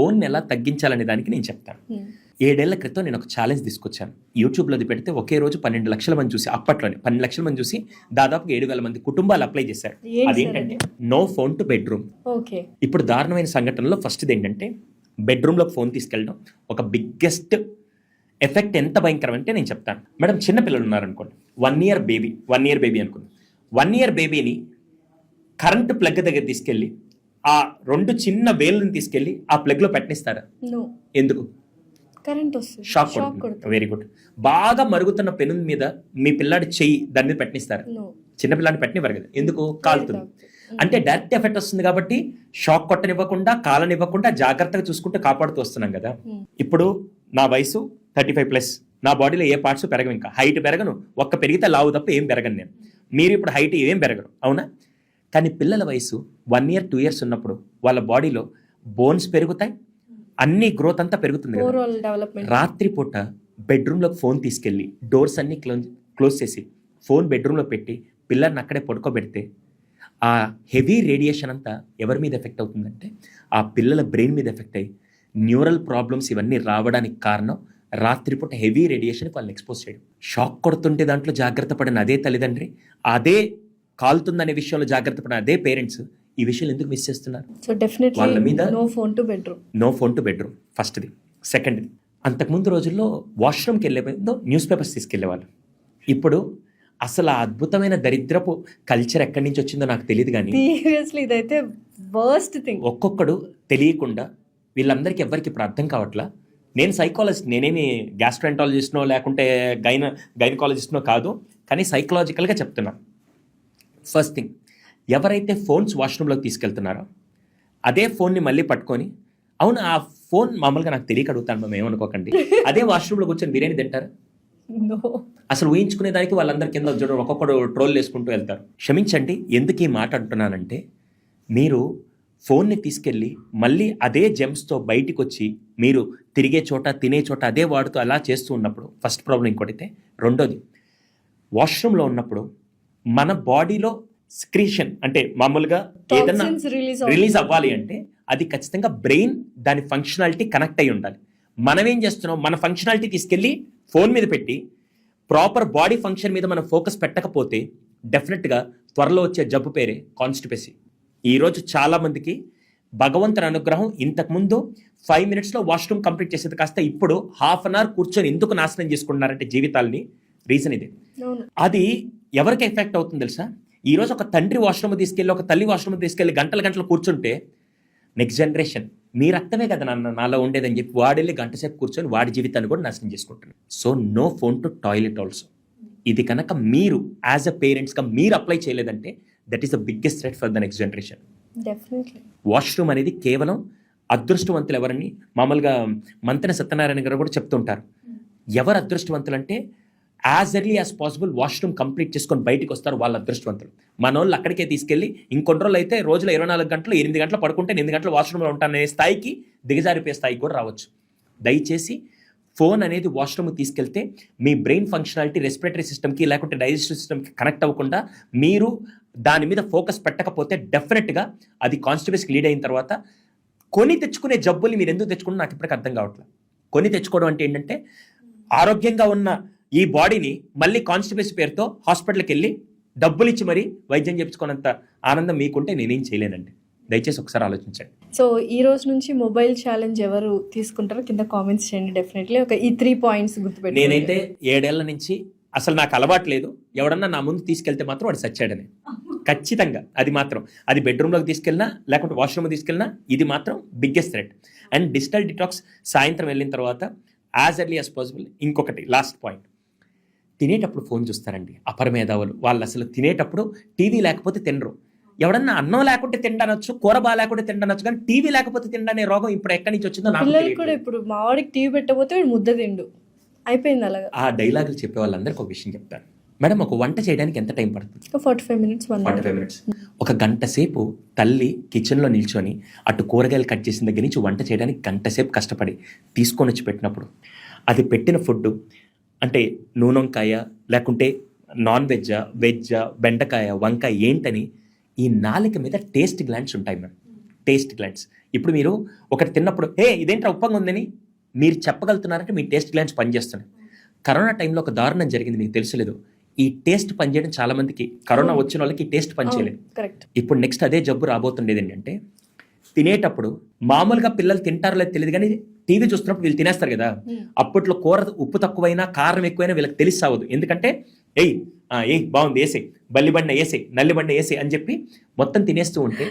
Phone ఎలా తగ్గించాలనే దానికి నేను చెప్తాను. ఏడేళ్ళ క్రితం నేను ఒక ఛాలెంజ్ తీసుకొచ్చాను. యూట్యూబ్లో అది పెడితే ఒకే రోజు పన్నెండు లక్షల మంది చూసి అప్పట్లోనే పన్నెండు లక్షల మంది చూసి దాదాపుగా ఏడు వేల మంది కుటుంబాలు అప్లై చేశారు. అదేంటంటే no phone to bedroom okay. ఇప్పుడు దారుణమైన సంఘటనలో ఫస్ట్ది ఏంటంటే బెడ్రూమ్లోకి ఫోన్ తీసుకెళ్ళడం ఒక బిగ్గెస్ట్ ఎఫెక్ట్ ఎంత భయంకరం అంటే నేను చెప్తాను. మేడం చిన్న పిల్లలు ఉన్నారనుకోండి. One year baby one year baby అనుకోండి వన్ ఇయర్ బేబీని కరెంటు ప్లగ్ దగ్గర తీసుకెళ్ళి ఆ రెండు చిన్న వేలుని తీసుకెళ్ళి ఆ ప్లగ్లో పెట్టనిస్తారా? నో. ఎందుకు? కరెంట్ వస్తుంది. షాక్ వెరీ గుడ్ బాగా మరుగుతున్న పెను మీద మీ పిల్లాడి చెయ్యి దాని మీద పెట్టనిస్తారా? నో. చిన్న పిల్లాడిని పెట్టనివ్వరు కదా. ఎందుకు? కాలుతుంది. అంటే డైరెక్ట్ ఎఫెక్ట్ వస్తుంది కాబట్టి షాక్ కొట్టనివ్వకుండా కాలనివ్వకుండా జాగ్రత్తగా చూసుకుంటూ కాపాడుతూ వస్తున్నాం కదా. Hmm. ఇప్పుడు నా వయసు థర్టీ ఫైవ్ ప్లస్ నా బాడీలో ఏ పార్ట్స్ పెరగవు ఇంకా. హైట్ పెరగను. ఒక్క పెరిగితే లావు తప్ప ఏం పెరగను నేను. మీరు ఇప్పుడు హైట్ ఏం పెరగరు. అవునా? కానీ పిల్లల వయసు వన్ ఇయర్ టూ ఇయర్స్ ఉన్నప్పుడు వాళ్ళ బాడీలో బోన్స్ పెరుగుతాయి అన్ని గ్రోత్ అంతా పెరుగుతుంది రాత్రిపూట బెడ్రూమ్లోకి ఫోన్ తీసుకెళ్ళి డోర్స్ అన్ని క్లోజ్ క్లోజ్ చేసి ఫోన్ బెడ్రూమ్లో పెట్టి పిల్లల్ని అక్కడే పడుకోబెడితే ఆ హెవీ రేడియేషన్ అంతా ఎవరి మీద ఎఫెక్ట్ అవుతుందంటే ఆ పిల్లల బ్రెయిన్ మీద ఎఫెక్ట్ అయ్యి న్యూరల్ ప్రాబ్లమ్స్ ఇవన్నీ రావడానికి కారణం రాత్రిపూట హెవీ రేడియేషన్కి వాళ్ళని ఎక్స్పోజ్ చేయడం. షాక్ కొడుతుంటే దాంట్లో జాగ్రత్త పడిన అదే తల్లిదండ్రి అదే కాలుతుందనే విషయంలో జాగ్రత్త పడిన అదే పేరెంట్స్ ఈ విషయాలు ఎందుకు మిస్ చేస్తున్నారు? సో డెఫినెట్లీ వాళ్ళ మీద- no phone to bedroom no phone to bedroom ఫస్ట్ది సెకండ్ది అంతకుముందు రోజుల్లో వాష్రూమ్కి వెళ్ళే ముందు న్యూస్ పేపర్స్ తీసుకెళ్ళేవాళ్ళు ఇప్పుడు అసలు ఆ అద్భుతమైన దరిద్రపు కల్చర్ ఎక్కడి నుంచి వచ్చిందో నాకు తెలియదు కానీ సీరియస్లీ ఇదైతే వర్స్ట్ థింగ్ ఒక్కొక్కడు తెలియకుండా వీళ్ళందరికీ ఎవరికి ఇప్పుడు అర్థం కావట్లా? నేను సైకాలజిస్ట్ నేనేమి గ్యాస్ట్రెంటాలజిస్ట్నో లేకుంటే గైన గైనకాలజిస్ట్నో కాదు. కానీ సైకలాజికల్గా చెప్తున్నా. ఫస్ట్ థింగ్ ఎవరైతే ఫోన్స్ వాష్రూమ్లోకి తీసుకెళ్తున్నారో అదే ఫోన్ని మళ్ళీ పట్టుకొని అవును ఆ ఫోన్ మామూలుగా నాకు తెలియక అడుగుతాను మేము ఏమనుకోకండి. అదే వాష్రూమ్లో కూర్చొని బిర్యానీ తింటారు? అసలు ఊహించుకునే దానికి వాళ్ళందరి కింద చూడడం ఒక్కొక్కడు ట్రోల్ వేసుకుంటూ వెళ్తారు. క్షమించండి ఎందుకు ఈ మాట అంటున్నానంటే మీరు ఫోన్ని తీసుకెళ్ళి మళ్ళీ అదే జెమ్స్తో బయటికి వచ్చి మీరు తిరిగే చోట తినే చోట అదే వాడుతూ అలా చేస్తూ ఉన్నప్పుడు ఫస్ట్ ప్రాబ్లం ఇంకోటితే రెండోది వాష్రూమ్లో ఉన్నప్పుడు మన బాడీలో స్క్రీషన్ అంటే మామూలుగా ఏదన్నా రిలీజ్ అవ్వాలి అంటే అది ఖచ్చితంగా బ్రెయిన్ దాని ఫంక్షనాలిటీ కనెక్ట్ అయి ఉండాలి. మనం ఏం చేస్తున్నాం? మన ఫంక్షనాలిటీ తీసుకెళ్ళి ఫోన్ మీద పెట్టి ప్రాపర్ బాడీ ఫంక్షన్ మీద మనం ఫోకస్ పెట్టకపోతే డెఫినెట్గా త్వరలో వచ్చే జబ్బు పేరే కాన్స్టిపెసీ ఈరోజు చాలా మందికి భగవంతుని అనుగ్రహం ఇంతకుముందు ఫైవ్ మినిట్స్లో వాష్రూమ్ కంప్లీట్ చేసేది కాస్త ఇప్పుడు హాఫ్ అన్ అవర్ కూర్చొని ఎందుకు నాశనం చేసుకుంటున్నారంటే జీవితాల్ని రీజన్ ఇదే. అది ఎవరికి ఎఫెక్ట్ అవుతుంది తెలుసా? ఈ రోజు ఒక తండ్రి వాష్రూమ్ తీసుకెళ్ళి ఒక తల్లి వాష్రూమ్ తీసుకెళ్ళి గంటల గంటలు కూర్చుంటే నెక్స్ట్ జనరేషన్ మీ రక్తమే కదా నాన్న నాలో ఉండేదని చెప్పి వాడెళ్ళి గంట సేపు కూర్చొని వాడి జీవితాన్ని కూడా నాశనం చేసుకుంటున్నాడు so no phone to toilet also ఇది కనుక మీరు యాజ్ అ పేరెంట్స్గా మీరు అప్లై చేయలేదంటే that is the biggest threat for the next generation washroom అనేది కేవలం అదృష్టవంతులు ఎవరని మామూలుగా మంతెన సత్యనారాయణ గారు కూడా చెప్తుంటారు. ఎవరు అదృష్టవంతులు అంటే as early as possible washroom complete చేసుకొని బయటికి వస్తారు వాళ్ళ అదృష్టవంతులు. మన వాళ్ళు అక్కడికే తీసుకెళ్ళి ఇంకొన్ని రోజులు అయితే రోజులో ఇరవై నాలుగు గంటలు ఎనిమిది గంటలు పడుకుంటే ఎనిమిది గంటలు వాష్రూమ్లో ఉంటాననే స్థాయికి దిగజారిపోయే స్థాయికి కూడా రావచ్చు. దయచేసి ఫోన్ అనేది వాష్రూమ్కి తీసుకెళ్తే మీ బ్రెయిన్ ఫంక్షనాలిటీ రెస్పిరేటరీ సిస్టమ్కి లేకుంటే డైజెస్టివ్ సిస్టమ్కి కనెక్ట్ అవ్వకుండా మీరు దాని మీద ఫోకస్ పెట్టకపోతే డెఫినెట్గా అది కాన్స్టిబ్యూస్కి లీడ్ అయిన తర్వాత కొని తెచ్చుకునే జబ్బుల్ని మీరు ఎందుకు తెచ్చుకున్నా నాకు ఇప్పటికీ అర్థం కావట్లేదు. కొని తెచ్చుకోవడం అంటే ఏంటంటే ఆరోగ్యంగా ఉన్న ఈ బాడీని మళ్ళీ కాన్స్టిబ్యూస్ పేరుతో హాస్పిటల్కి వెళ్ళి డబ్బులు ఇచ్చి మరీ వైద్యం చేయించుకున్నంత ఆనందం మీకుంటే నేనేం చేయలేనండి. దయచేసి ఒకసారి ఆలోచించండి. సో ఈ రోజు నుంచి మొబైల్ ఛాలెంజ్ ఎవరు తీసుకుంటారో కింద కామెంట్స్ చేయండి డెఫినెట్లీ. ఒక ఈ త్రీ పాయింట్స్ గుర్తుపెట్టి నేనైతే ఏడేళ్ళ నుంచి అసలు నాకు అలవాటు లేదు. ఎవడన్నా నా ముందు తీసుకెళ్తే మాత్రం వాడు సచ్చాడని. ఖచ్చితంగా. అది మాత్రం. అది బెడ్రూమ్లోకి తీసుకెళ్ళినా లేకుంటే వాష్రూమ్ తీసుకెళ్ళినా ఇది మాత్రం biggest threat. And digital detox సాయంత్రం వెళ్ళిన తర్వాత యాజ్ ఎర్లీ యాజ్ పాసిబుల్ ఇంకొకటి లాస్ట్ పాయింట్. తినేటప్పుడు ఫోన్ చూస్తారండి. అపరమేధావులు. వాళ్ళు అసలు తినేటప్పుడు టీవీ లేకపోతే తినరు. ఎవడన్నా అన్నం లేకుంటే తిండనొచ్చు కూర బా లేకుంటే తిండనొచ్చు కానీ టీవీ లేకపోతే తిండనే రోగం ఇప్పుడు ఎక్కడి నుంచి వచ్చిందో నాకు పిల్లలకి కూడా. ఇప్పుడు మా వాడికి టీవీ పెట్టకపోతే వీడు ముద్ద తిండు. అయిపోయింది అలాగా. ఆ డైలాగులు చెప్పే వాళ్ళందరికీ ఒక విషయం చెప్తాను. మేడం ఒక వంట చేయడానికి ఎంత టైం పడుతుంది? ఒక forty five minutes one forty five minutes. ఒక గంట సేపు తల్లి కిచెన్లో నిల్చొని అటు కూరగాయలు కట్ చేసిన దగ్గర నుంచి వంట చేయడానికి గంట సేపు కష్టపడి తీసుకొని వచ్చి పెట్టినప్పుడు అది పెట్టిన ఫుడ్ అంటే నూనెంకాయ లేకుంటే నాన్ వెజ్జా వెజ్జా బెండకాయ వంకాయ ఏంటని ఈ నాలుక మీద టేస్ట్ గ్లాండ్స్ ఉంటాయి మ్యామ్ టేస్ట్ గ్లాండ్స్. ఇప్పుడు మీరు ఒకటి తిన్నప్పుడు ఏ ఇదేంట్రా ఉప్పంగా ఉందని? మీరు చెప్పగలుగుతున్నారంటే మీ టేస్ట్ గ్లాన్స్ పనిచేస్తున్నాయి. కరోనా టైంలో ఒక దారుణం జరిగింది మీకు తెలుసలేదు. ఈ టేస్ట్ పనిచేయడం చాలా మందికి కరోనా వచ్చిన వాళ్ళకి ఈ టేస్ట్ పనిచేయలేదు ఇప్పుడు నెక్స్ట్ అదే జబ్బు రాబోతుండేది ఏంటంటే తినేటప్పుడు మామూలుగా పిల్లలు తింటారో లేదో తెలియదు కానీ టీవీ చూస్తున్నప్పుడు వీళ్ళు తినేస్తారు కదా. అప్పట్లో కూర ఉప్పు తక్కువైనా కారం ఎక్కువైనా వీళ్ళకి తెలిసి సావదు ఎందుకంటే ఏయ్ ఆ, ఏయ్ బాగుంది వేసే బల్లిబండ వేసే నల్లిబండ వేసే అని చెప్పి మొత్తం తినేస్తూ ఉంటే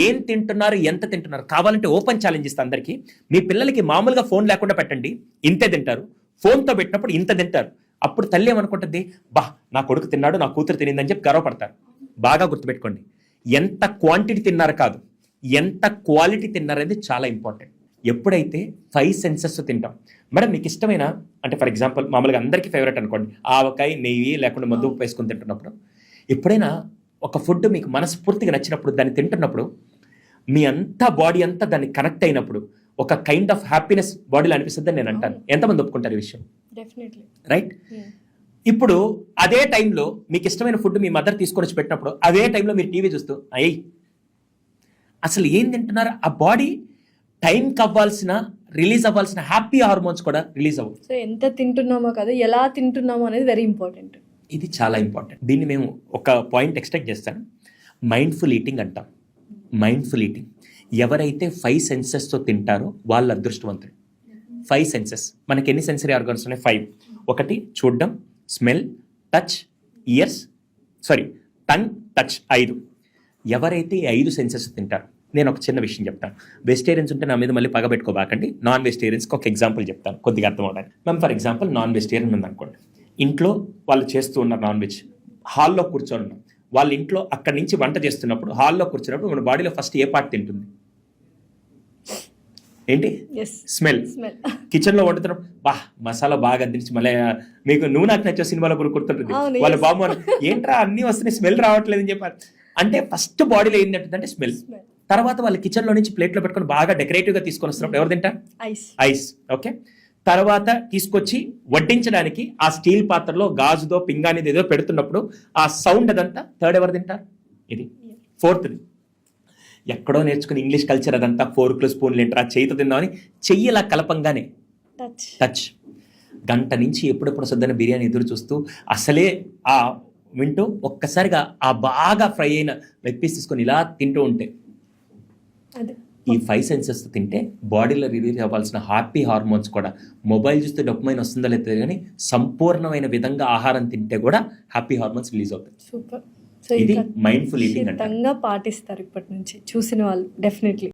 ఏం తింటున్నారు ఎంత తింటున్నారు కావాలంటే ఓపెన్ ఛాలెంజ్ ఇస్తా అందరికీ. మీ పిల్లలకి మామూలుగా ఫోన్ లేకుండా పెట్టండి ఇంతే తింటారు. ఫోన్తో పెట్టినప్పుడు ఇంత తింటారు. అప్పుడు తల్లి ఏమనుకుంటుంది బా నా కొడుకు తిన్నాడు నా కూతురు తినిందని చెప్పి గర్వపడతారు. బాగా గుర్తుపెట్టుకోండి. ఎంత క్వాంటిటీ తిన్నారు కాదు. ఎంత క్వాలిటీ తిన్నారనేది చాలా ఇంపార్టెంట్ ఎప్పుడైతే ఫైవ్ సెన్సెస్ తింటాం. మేడం మీకు ఇష్టమైన అంటే ఫర్ ఎగ్జాంపుల్ మామూలుగా అందరికీ ఫేవరెట్ అనుకోండి. ఆవకాయ నెయ్యి లేకుండా ఉప్పు వేసుకొని తింటున్నప్పుడు. ఎప్పుడైనా ఒక ఫుడ్ మీకు మనస్ఫూర్తిగా నచ్చినప్పుడు దాన్ని తింటున్నప్పుడు మీ అంతా బాడీ అంతా దాన్ని కనెక్ట్ అయినప్పుడు ఒక కైండ్ ఆఫ్ హ్యాపీనెస్ బాడీలో అనిపిస్తుంది నేను అంటాను. ఎంతమంది ఒప్పుకుంటారు ఈ విషయం? రైట్ ఇప్పుడు అదే టైంలో మీకు ఇష్టమైన ఫుడ్ మీ మదర్ తీసుకొని వచ్చి పెట్టినప్పుడు అదే టైంలో మీరు టీవీ చూస్తూ అయ్యి అసలు ఏం తింటున్నారు? ఆ బాడీ టైంకి అవ్వాల్సిన రిలీజ్ అవ్వాల్సిన హ్యాపీ హార్మోన్స్ కూడా రిలీజ్ అవ్వవు. సో ఎంత తింటున్నామో కదా ఎలా తింటున్నామో అనేది వెరీ ఇంపార్టెంట్. ఇది చాలా ఇంపార్టెంట్. దీన్ని మేము ఒక పాయింట్ ఎక్స్ట్రాక్ట్ చేస్తాను. మైండ్ఫుల్ ఈటింగ్ అంటాం. Mindful eating. ఎవరైతే ఫైవ్ సెన్సెస్తో తింటారో వాళ్ళు అదృష్టవంతులు. Five senses. మనకి ఎన్ని సెన్సరీ ఆర్గాన్స్ ఉన్నాయి? ఫైవ్. ఒకటి చూడడం smell touch ears sorry tongue touch ఐదు. ఎవరైతే ఈ ఐదు సెన్సెస్ తింటారు నేను ఒక చిన్న విషయం చెప్తాను వెజిటేరియన్స్ ఉంటే నా మీద మళ్ళీ పగ పెట్టుకోబాకండి. నాన్ వెజిటేరియన్స్కి ఒక ఎగ్జాంపుల్ చెప్తాను. కొద్దిగా అర్థం అవడానికి మేము ఫర్ ఎగ్జాంపుల్ నాన్ వెజిటేరియన్ ఉంది అనుకోండి ఇంట్లో వాళ్ళు చేస్తూ ఉన్నారు నాన్ వెజ్ హాల్లో కూర్చొని ఉన్నాం. వాళ్ళ ఇంట్లో అక్కడి నుంచి వంట చేస్తున్నప్పుడు హాల్లో కూర్చున్నప్పుడు మన బాడీలో ఫస్ట్ ఏ పార్ట్ తింటుంది? ఏంటి? స్మెల్ స్మెల్ కిచెన్లో వండుతున్నప్పుడు బా మసాలా బాగా అందించి మళ్ళీ మీకు నువ్వు నాకు నచ్చే సినిమాలో కూడా గుర్తుంటుంది. అవును, వాళ్ళ. బాబు ఏంట్రా అన్ని వస్తున్నాయి స్మెల్ రావట్లేదు అని చెప్పారు. అంటే ఫస్ట్ బాడీలో ఏంటంటే స్మెల్ స్మెల్ తర్వాత వాళ్ళు కిచెన్లో నుంచి ప్లేట్లో పెట్టుకొని బాగా డెకరేటివ్గా తీసుకొని వస్తున్నప్పుడు ఎవరు తింటారు? ఐస్ ఐస్ ఓకే తర్వాత తీసుకొచ్చి వడ్డించడానికి ఆ స్టీల్ పాత్రలో గాజుదో పింగానిది ఏదో పెడుతున్నప్పుడు ఆ సౌండ్ అదంతా థర్డ్ ఎవరు తింటారు? ఇది. ఫోర్త్ది ఎక్కడో నేర్చుకుని ఇంగ్లీష్ కల్చర్ అదంతా ఫోర్క్లు స్పూన్లు ఏంటారు ఆ చేయితో తిందామని చెయ్యి ఇలా కలపంగానే టచ్ టచ్ గంట నుంచి ఎప్పుడెప్పుడు వస్తుందని బిర్యానీ ఎదురు చూస్తూ అసలే ఆ వింటూ ఒక్కసారిగా ఆ బాగా ఫ్రై అయిన లెగ్ పీస్ తీసుకొని ఇలా తింటూ ఉంటే ఈ ఫైవ్ సెన్సెస్ తింటే బాడీలో రిలీజ్ అవ్వాల్సిన హ్యాపీ హార్మోన్స్ కూడా మొబైల్ చూస్తే డొప్పమైన వస్తుందో లేదో కానీ సంపూర్ణమైన విధంగా ఆహారం తింటే కూడా హ్యాపీ హార్మోన్స్ రిలీజ్ అవుతాయి. సూపర్. సో ఇది మైండ్ఫుల్ ఈటింగ్ పాటిస్తారు ఇప్పటి నుంచి. చూసిన వాళ్ళు డెఫినెట్లీ